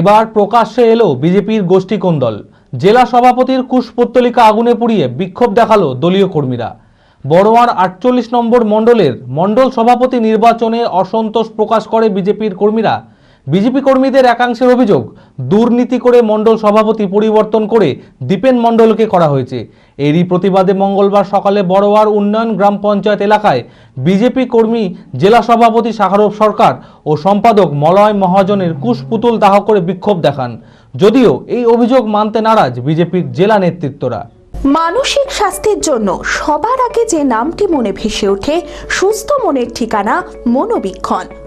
এবার প্রকাশ্যে এলো বিজেপির গোষ্ঠী কোন্দল জেলা সভাপতির কুশপত্তলিকা আগুনে পুড়িয়ে বিক্ষোভ দেখাল দলীয় কর্মীরা। বড়োয়ার আটচল্লিশ নম্বর মণ্ডলের মণ্ডল সভাপতি নির্বাচনে অসন্তোষ প্রকাশ করে বিজেপির কর্মীরা। বিজেপি কর্মীদের একাংশের অভিযোগ, দুর্নীতি করে মণ্ডল সভাপতি পরিবর্তন করে দীপেন মণ্ডলকে করা হয়েছে। এরই প্রতিবাদে মঙ্গলবার সকালে বড়োয়ার উন্নয়ন গ্রাম পঞ্চায়েত এলাকায় বিজেপি কর্মী জেলা সভাপতি শাখারব সরকার ও সম্পাদক মলয় মহাজনের কুশপুতুল দাহ করে বিক্ষোভ দেখান। যদিও এই অভিযোগ মানতে নারাজ বিজেপির জেলা নেতৃত্বরা। মানসিক স্বাস্থ্যের জন্য সবার আগে যে নামটি মনে ভেসে ওঠে, সুস্থ মনের ঠিকানা মনোবীক্ষণ।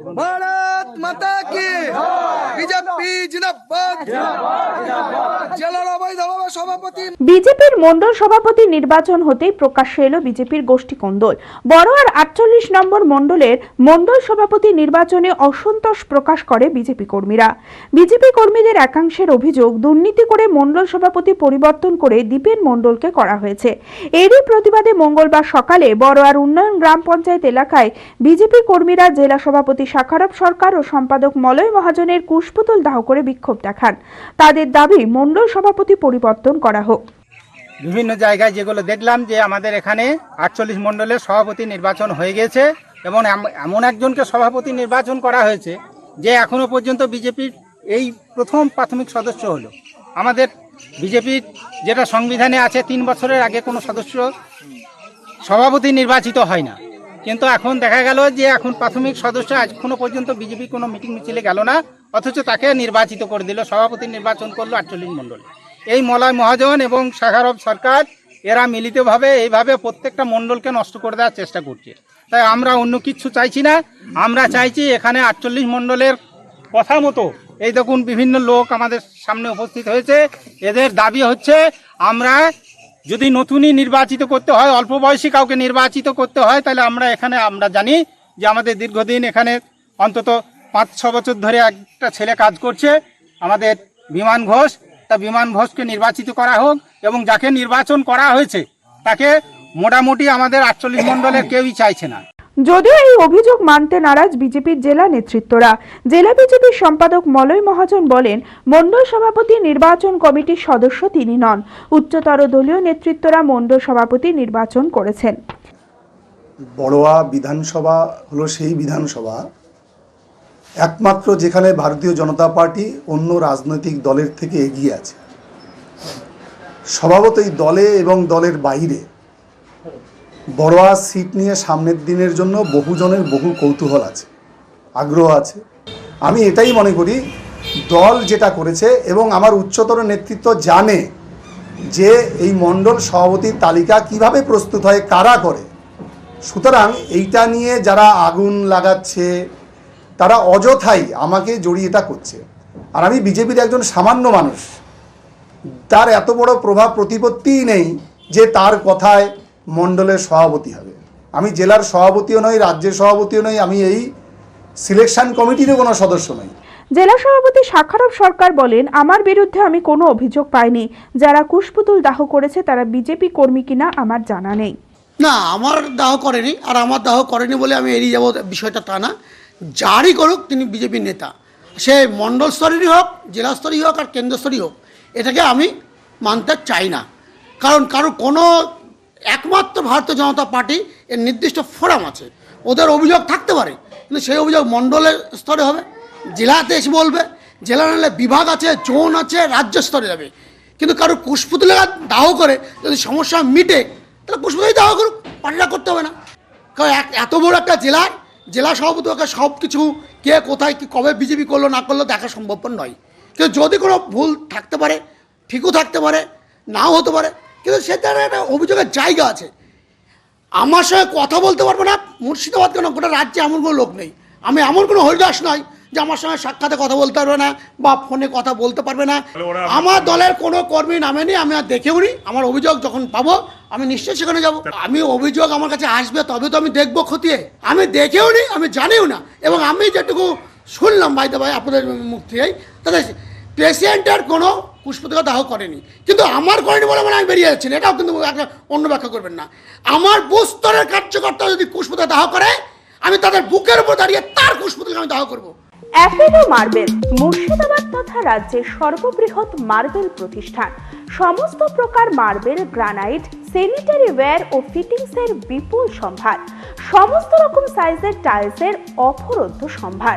Bharat Mata কি? বিজেপি বিজেপির মন্ডল সভাপতি নির্বাচন হতেই প্রকাশ্যে এলো বিজেপির গোষ্ঠী কোন্দল। বড় আর আটচল্লিশ নম্বর মন্ডলের মন্ডল সভাপতি নির্বাচনে অসন্তোষ প্রকাশ করে বিজেপি কর্মীরা। বিজেপি কর্মীদের একাংশের অভিযোগ, দুর্নীতি করে মন্ডল সভাপতি পরিবর্তন করে দীপেন মন্ডলকে করা হয়েছে। এরই প্রতিবাদে মঙ্গলবার সকালে বড়োয়ার উন্নয়ন গ্রাম পঞ্চায়েত এলাকায় বিজেপি কর্মীরা জেলা সভাপতি শাখারব সরকার ও সম্পাদক মলয় মহাজনের কুশপুতল দাহ করে বিক্ষোভ দেখান। তাদের দাবি মণ্ডল সভাপতি পরিবর্তন করা হোক। বিভিন্ন জায়গায় যেগুলো দেখলাম যে আমাদের এখানে আটচল্লিশ মণ্ডলের সভাপতি নির্বাচন হয়ে গেছে এবং এমন একজনকে সভাপতি নির্বাচন করা হয়েছে যে এখনও পর্যন্ত বিজেপির এই প্রথম প্রাথমিক সদস্য হলো। আমাদের বিজেপির যেটা সংবিধানে আছে, তিন বছরের আগে কোনো সদস্য সভাপতি নির্বাচিত হয় না। কিন্তু এখন দেখা গেল যে এখন প্রাথমিক সদস্য এখনও পর্যন্ত বিজেপি কোনো মিটিং মিছিলে গেল না, অথচ তাকে নির্বাচিত করে দিল। সভাপতি নির্বাচন করল আটচল্লিশ মণ্ডল। এই মলয় মহাজন এবং শাখারব সরকার, এরা মিলিতভাবে এইভাবে প্রত্যেকটা মণ্ডলকে নষ্ট করে দেওয়ার চেষ্টা করছে। তাই আমরা অন্য কিছু চাইছি না। আমরা চাইছি এখানে আটচল্লিশ মণ্ডলের কথা মতো এই দেখুন বিভিন্ন লোক আমাদের সামনে উপস্থিত হয়েছে। এদের দাবি হচ্ছে, আমরা যদি নতুনই নির্বাচিত করতে হয়, অল্প বয়সী কাউকে নির্বাচিত করতে হয়, তাহলে আমরা এখানে, আমরা জানি যে আমাদের দীর্ঘদিন এখানে অন্তত পাঁচ ছ বছর ধরে একটা ছেলে কাজ করছে। আমাদের বিমান ঘোষ, তা বিমান ঘোষকে নির্বাচিত করা হোক এবং যাকে নির্বাচন করা হয়েছে, তাকে মোটামুটি আমাদের আটচল্লিশ মণ্ডলের কেউই চাইছে না। যদিও এই অভিযোগ মানতে নারাজ বিজেপির জেলা নেতৃত্বরা। জেলা বিজেপির সম্পাদক মলয় মহাজন বলেন, মণ্ডল সভাপতি নির্বাচন কমিটির সদস্য তিনি নন। উচ্চতর দলীয় নেতৃত্বরা মণ্ডল সভাপতি নির্বাচন করেছেন। বড়োয়া বিধানসভা হলো সেই বিধানসভা। একমাত্র যেখানে ভারতীয় জনতা পার্টি অন্য রাজনৈতিক দলের থেকে এগিয়ে আছে। স্বভাবতই দলে এবং দলের বাইরে বড়োয়া সিট নিয়ে সামনের দিনের জন্য বহুজনের বহু কৌতূহল আছে, আগ্রহ আছে। আমি এটাই মনে করি, দল যেটা করেছে এবং আমার উচ্চতর নেতৃত্ব জানে যে এই মণ্ডল সভাপতির তালিকা কীভাবে প্রস্তুত হয়, কারা করে। সুতরাং এইটা নিয়ে যারা আগুন লাগাচ্ছে, তারা অযথাই আমাকে জড়িয়েটা করছে। আর আমি বিজেপির একজন সামান্য মানুষ, তার এত বড় প্রভাব প্রতিপত্তিই নেই যে তার কথায় মণ্ডলের সভাপতি হবে। আমি জেলার সভাপতিও নই রাজ্যের সভাপতিও নই আমি এই সিলেকশন কমিটিরও কোনো সদস্য নই। জেলা সভাপতি শাখারব সরকার বলেন আমার বিরুদ্ধে আমি কোনো অভিযোগ পাইনি। যারা কুশপুতুল দাহ করেছে তারা বিজেপি কর্মী কিনা আমার জানা নেই। না আমার দাহ করেনি আর আমার দাহ করেনি বলে আমি এড়িয়ে যাব বিষয়টা তা না। যারই করুক তিনি বিজেপির নেতা। সে মণ্ডল স্তরেরই হোক জেলা স্তরই হোক আর কেন্দ্র স্তরই হোক এটাকে আমি মানতে চাই না। কারণ কারও কোনো একমাত্র ভারতীয় জনতা পার্টি এর নির্দিষ্ট ফোরাম আছে। ওদের অভিযোগ থাকতে পারে, কিন্তু সেই অভিযোগ মণ্ডলের স্তরে হবে জেলাতে এসে বলবে, জেলা নাহলে বিভাগ আছে, জোন আছে, রাজ্য স্তরে যাবে। কিন্তু কারও কুশপুতলে দাহ করে, যদি সমস্যা মিটে, তাহলে পুষ্পদাই দাওয়া করুক পার্টিরা করতে হবে না। কারণ এত বড় একটা জেলার জেলা সভাপতি ওকে সব কিছু কে কোথায়, কি কবে বিজেপি করল, না করল, দেখা সম্ভবপর নয়। কিন্তু যদি কোনো ভুল থাকতে পারে, ঠিকও থাকতে পারে, নাও হতে পারে কিন্তু সেটা একটা অভিযোগের জায়গা আছে। আমার সঙ্গে কথা বলতে পারবে না মুর্শিদাবাদ কেন? গোটা রাজ্যে এমন কোনো লোক নেই। আমি এমন কোনো হরিদাস নয় যে আমার সঙ্গে সাক্ষাতে কথা বলতে পারবে না বা ফোনে কথা বলতে পারবে না। আমার দলের কোনো কর্মী নামেনি আমি আর দেখেও নি। আমার অভিযোগ যখন পাবো আমি নিশ্চয়ই সেখানে যাব। আমি অভিযোগ আমার কাছে আসবে তবে তো আমি দেখব খতিয়ে। আমি দেখেও নি আমি জানিও না। এবং আমি যেটুকু শুনলাম বাইতে ভাই আপনাদের মুখ থেকেই তাদের প্রেসিডেন্টের কোনো পুষ্পতিকা দাহ করেনি। কিন্তু আমার করেনি বলে মানে আমি বেরিয়ে যাচ্ছি না, এটাও কিন্তু একটা অন্য ব্যাখ্যা করবেন না। আমার বুস্তরের কার্যকর্তা যদি পুষ্পতিকা দাহ করে আমি তাদের বুকের উপর দাঁড়িয়ে তার কুশপুতলিকে আমি দাহ করব। অ্যাপেলো মার্বেল মুর্শিদাবাদ তথা রাজ্যের সর্ববৃহৎ মার্বেল প্রতিষ্ঠান। সমস্ত প্রকার মার্বেল গ্রানাইট স্যানিটারি ওয়্যার ও ফিটিংসের বিপুল সম্ভার। সমস্ত রকম সাইজের টাইলসের অফরন্ত সম্ভার।